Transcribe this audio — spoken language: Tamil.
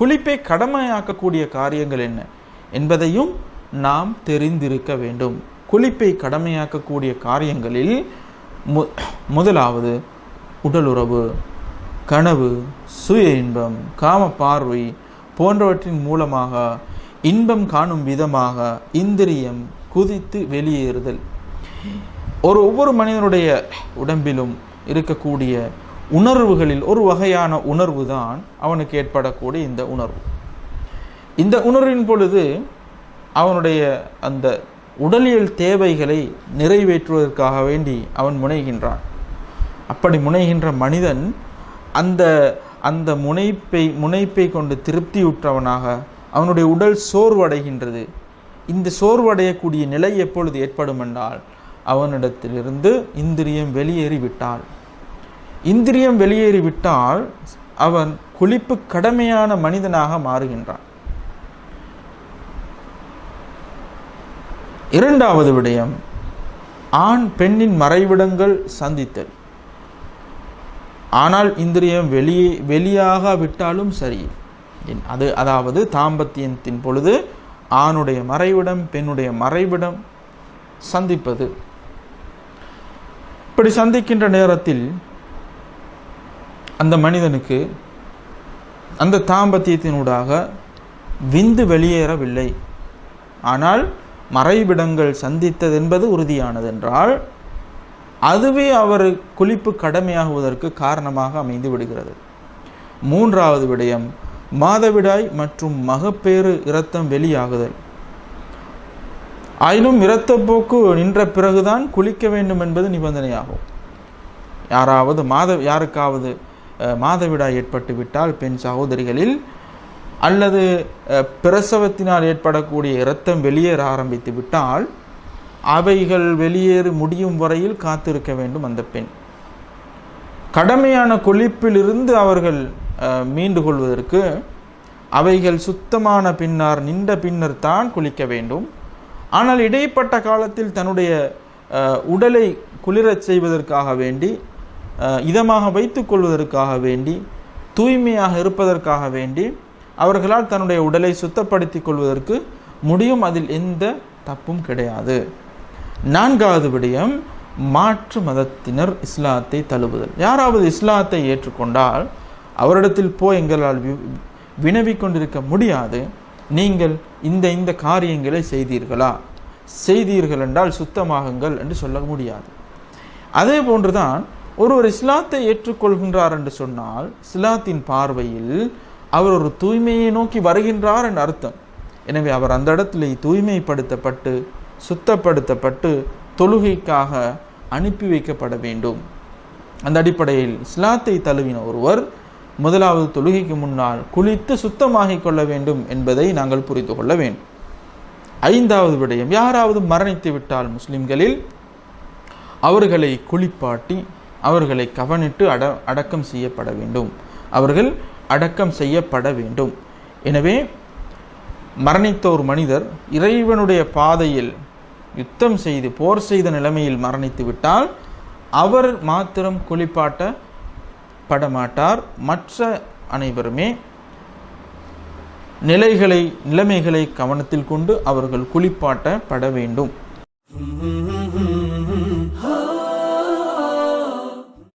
குளிப்பை கடமையாக்கக்கூடிய காரியங்கள் என்ன என்பதையும் நாம் தெரிந்திருக்க வேண்டும். குளிப்பை கடமையாக்கக்கூடிய காரியங்களில் மு முதலாவது உடலுறவு கனவு சுய இன்பம் காம பார்வை போன்றவற்றின் மூலமாக இன்பம் காணும் விதமாக இந்திரியம் குதித்து வெளியேறுதல். ஒரு ஒவ்வொரு மனிதனுடைய உடம்பிலும் இருக்கக்கூடிய உணர்வுகளில் ஒரு வகையான உணர்வு தான் அவனுக்கு ஏற்படக்கூடிய இந்த உணர்வு. இந்த உணர்வின் பொழுது அவனுடைய அந்த உடலியல் தேவைகளை நிறைவேற்றுவதற்காக வேண்டி அவன் முனைகின்றான். அப்படி முனைகின்ற மனிதன் அந்த அந்த முனைப்பை முனைப்பை கொண்டு திருப்தியுற்றவனாக அவனுடைய உடல் சோர்வடைகின்றது. இந்த சோர்வடையக்கூடிய நிலை எப்பொழுது ஏற்படும் என்றால் அவனிடத்திலிருந்து இந்திரியம் வெளியேறிவிட்டால். இந்திரியம் வெளியேறிவிட்டால் அவன் குளிப்பு கடமையான மனிதனாக மாறுகின்றான். இரண்டாவது விடயம் ஆண் பெண்ணின் மறைவிடங்கள் சந்தித்தல். ஆனால் இந்திரியம் வெளியே வெளியாக விட்டாலும் சரி. என்- அது அதாவது தாம்பத்தியத்தின் பொழுது ஆணுடைய மறைவிடம் பெண்ணுடைய மறைவிடம் சந்திப்பது. இப்படி சந்திக்கின்ற நேரத்தில் அந்த மனிதனுக்கு அந்த தாம்பத்தியத்தினூடாக விந்து வெளியேறவில்லை. ஆனால் மறைவிடங்கள் சந்தித்தது என்பது உறுதியானதென்றால் அதுவே அவர் குளிப்பு கடமையாகுவதற்கு காரணமாக அமைந்து விடுகிறது. மூன்றாவது விடயம் மாதவிடாய் மற்றும் மகப்பேறு இரத்தம் வெளியாகுதல். ஆயினும் இரத்தப்போக்கு நின்ற பிறகுதான் குளிக்க வேண்டும் என்பது நிபந்தனையாகும். யாராவது மாத யாருக்காவது மாதவிடாய் ஏற்பட்டு விட்டால் பெண் சகோதரிகளில் அல்லது பிரசவத்தினால் ஏற்படக்கூடிய இரத்தம் வெளியேற ஆரம்பித்து விட்டால் அவைகள் வெளியேறி முடியும் வரையில் காத்திருக்க வேண்டும் அந்த பெண். கடமையான கொழிப்பிலிருந்து அவர்கள் மீண்டு கொள்வதற்கு அவைகள் சுத்தமான பின்னர் நின்ற பின்னர் தான் குளிக்க வேண்டும். ஆனால் இடைப்பட்ட காலத்தில் தன்னுடைய உடலை குளிரச் செய்வதற்காக வேண்டி இதமாக வைத்து கொள்வதற்காக வேண்டி தூய்மையாக இருப்பதற்காக வேண்டி அவர்களால் தன்னுடைய உடலை சுத்தப்படுத்தி கொள்வதற்கு முடியும் அதில் எந்த தப்பும் கிடையாது. நான்காவது விடயம் மாற்று மதத்தினர் இஸ்லாத்தை தழுவுதல். யாராவது இஸ்லாத்தை ஏற்றுக்கொண்டால் அவரிடத்தில் போய் எங்களால் வி- வினவிக் கொண்டிருக்க முடியாது. நீங்கள் இந்த இந்த காரியங்களை செய்தீர்களா? செய்தீர்கள் என்றால் சுத்தமாகுங்கள் என்று சொல்ல முடியாது. அதே போன்றுதான் ஒருவர் இஸ்லாத்தை ஏற்றுக்கொள்கின்றார் என்று சொன்னால் இஸ்லாத்தின் பார்வையில் அவர் ஒரு தூய்மையை நோக்கி வருகின்றார் என்று அர்த்தம். எனவே அவர் அந்த இடத்திலே தூய்மைப்படுத்தப்பட்டு சுத்தப்படுத்தப்பட்டு தொழுகைக்காக அனுப்பி வைக்கப்பட வேண்டும். அந்த அடிப்படையில் இஸ்லாத்தை தழுவின ஒருவர் முதலாவது தொழுகைக்கு முன்னால் குளித்து சுத்தமாகிக் கொள்ள வேண்டும் என்பதை நாங்கள் புரிந்து கொள்ள வேண்டும். ஐந்தாவது விடயம் யாராவது மரணித்து விட்டால் முஸ்லிம்களில் அவர்களை குளிப்பாட்டி அவர்களை கவனிட்டு அட அடக்கம் செய்யப்பட வேண்டும். அவர்கள் அடக்கம் செய்யப்பட வேண்டும். எனவே மரணித்த ஒரு மனிதர் இறைவனுடைய பாதையில் யுத்தம் செய்து போர் செய்த நிலைமையில் மரணித்து விட்டால் அவர் மாத்திரம் குளிப்பாட்ட மாட்டார் மற்ற அனைவருமே நிலைகளை நிலைமைகளை கவனத்தில் கொண்டு அவர்கள் குளிப்பாட்டப்பட வேண்டும்.